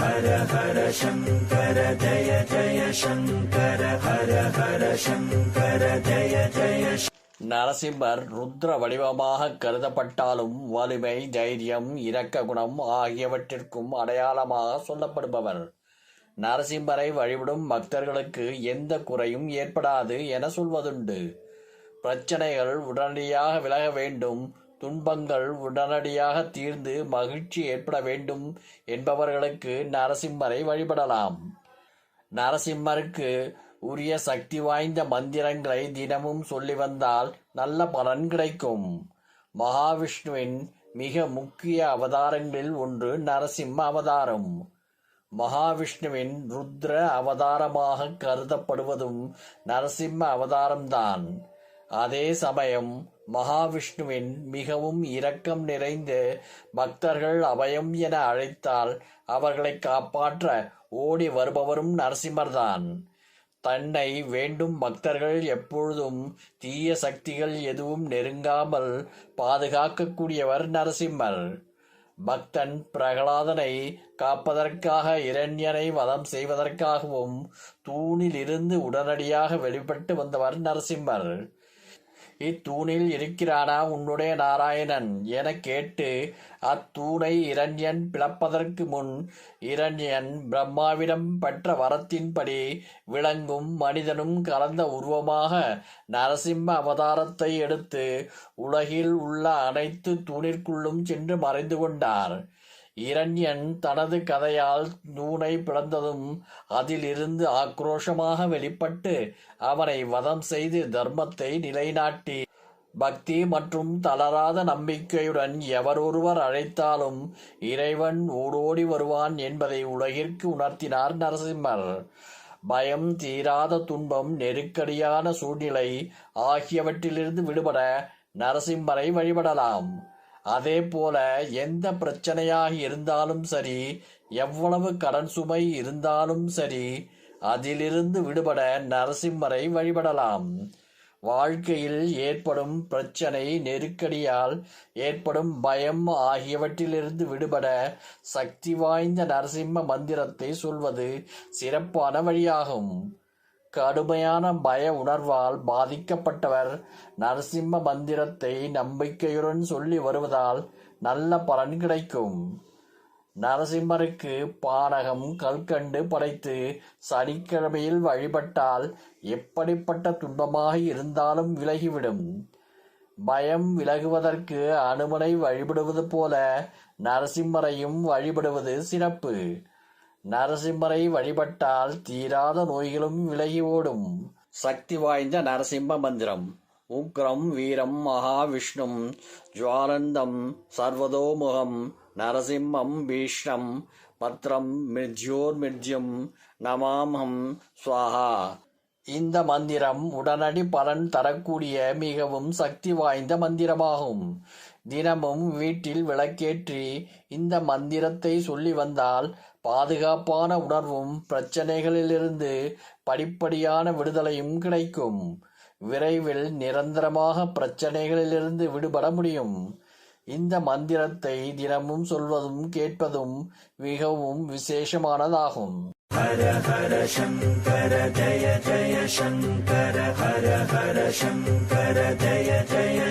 ஹர ஹர சங்கர ஜய ஜய சங்கர ஹர ஹர சங்கர ஜய ஜய நரசிம்மர் ருத்ர வடிவமாக கருதப்பட்டாலும் வலிமை தைரியம் இரக்க குணம் ஆகியவற்றிற்கும் அடையாளமாக சொல்லப்படுபவர். நரசிம்மரை வழிபடும் பக்தர்களுக்கு எந்த குறையும் ஏற்படாது என சொல்வதுண்டு. பிரச்சனைகள் உடனடியாக விலக வேண்டும். துன்பங்கள் உடனடியாக தீர்ந்து மகிழ்ச்சி ஏற்பட வேண்டும் என்பவர்களுக்கு நரசிம்மரை வழிபடலாம். நரசிம்மருக்கு உரிய சக்தி வாய்ந்த மந்திரங்களை தினமும் சொல்லி வந்தால் நல்ல பலன் கிடைக்கும். மகாவிஷ்ணுவின் மிக முக்கிய அவதாரங்களில் ஒன்று நரசிம்ம அவதாரம். மகாவிஷ்ணுவின் ருத்ர அவதாரமாக கருதப்படுவதும் நரசிம்ம அவதாரம்தான். அதே சமயம் மகாவிஷ்ணுவின் மிகவும் இரக்கம் நிறைந்த பக்தர்கள் அபயம் என அழைத்தால் அவர்களை காப்பாற்ற ஓடி வருபவரும் நரசிம்மர்தான். தன்னை வேண்டும் பக்தர்கள் எப்பொழுதும் தீய சக்திகள் எதுவும் நெருங்காமல் பாதுகாக்கக்கூடியவர் நரசிம்மர். பக்தன் பிரகலாதனை காப்பதற்காக இரண்யனை வதம் செய்வதற்காகவும் தூணில் இருந்து உடனடியாக வெளிப்பட்டு வந்தவர் நரசிம்மர். இத்தூணில் இருக்கிறானா உன்னுடைய நாராயணன்? என கேட்டு அத்தூணை இரண்யன் பிளப்பதற்கு முன் இரண்யன் பிரம்மாவிடம் பெற்ற வரத்தின்படி விளங்கும் மனிதனும் கலந்த உருவமாக நரசிம்ம அவதாரத்தை எடுத்து உலகில் உள்ள அனைத்து தூணிற்குள்ளும் சென்று மறைந்து கொண்டார். இரண்யன் தனது கதையால் நூனை பிளந்ததும் அதிலிருந்து ஆக்ரோஷமாக வெளிப்பட்டு அவனை வதம் செய்து தர்மத்தை நிலைநாட்டி பக்தி மற்றும் தளராத நம்பிக்கையுடன் எவரொருவர் அழைத்தாலும் இறைவன் ஓடோடி வருவான் என்பதை உலகிற்கு உணர்த்தினார் நரசிம்மர். பயம் தீராத துன்பம் நெருக்கடியான சூழ்நிலை ஆகியவற்றிலிருந்து விடுபட நரசிம்மரை வழிபடலாம். அதே போல எந்த பிரச்சனையாக இருந்தாலும் சரி எவ்வளவு கடன் சுமை இருந்தாலும் சரி அதிலிருந்து விடுபட நரசிம்மரை வழிபடலாம். வாழ்க்கையில் ஏற்படும் பிரச்சனை நெருக்கடியால் ஏற்படும் பயம் ஆகியவற்றிலிருந்து விடுபட சக்தி வாய்ந்த நரசிம்ம மந்திரத்தை சொல்வது சிறப்பான வழியாகும். கடுமையான பய உணர்வால் பாதிக்கப்பட்டவர் நரசிம்ம மந்திரத்தை நம்பிக்கையுடன் சொல்லி வருவதால் நல்ல பலன் கிடைக்கும். நரசிம்மருக்கு பானகம் கல்கண்டு படைத்து சனிக்கிழமையில் வழிபட்டால் எப்படிப்பட்ட துன்பமாக இருந்தாலும் விலகிவிடும். பயம் விலகுவதற்கு அனுமனை வழிபடுவது போல நரசிம்மரையும் வழிபடுவது சிறப்பு. நரசிம்மரை வழிபட்டால் தீராத நோய்களும் விலகி ஓடும். சக்தி வாய்ந்த நரசிம்ம மந்திரம். உக்ரம் வீரம் மகாவிஷ்ணும் ஜுவானந்தம் சர்வதோமுகம் நரசிம்மம் பீஷ்ணம் பத்ரம் மிர்ஜோர்மிர்ஜும் நமாமம் ஸ்வாஹா. இந்த மந்திரம் உடனடி பலன் தரக்கூடிய மிகவும் சக்தி வாய்ந்த மந்திரமாகும். தினமும் வீட்டில் விளக்கேற்றி இந்த மந்திரத்தை சொல்லி வந்தால் பாதுகாப்பான உணர்வும் பிரச்சனைகளிலிருந்து படிப்படியான விடுதலையும் கிடைக்கும். விரைவில் நிரந்தரமாக பிரச்சனைகளிலிருந்து விடுபட முடியும். இந்த மந்திரத்தை தினமும் சொல்வதும் கேட்பதும் மிகவும் விசேஷமானதாகும். ஹர ஹர சங்கர ஜய ஜய சங்கர ஹர ஹர சங்கர ஜய ஜய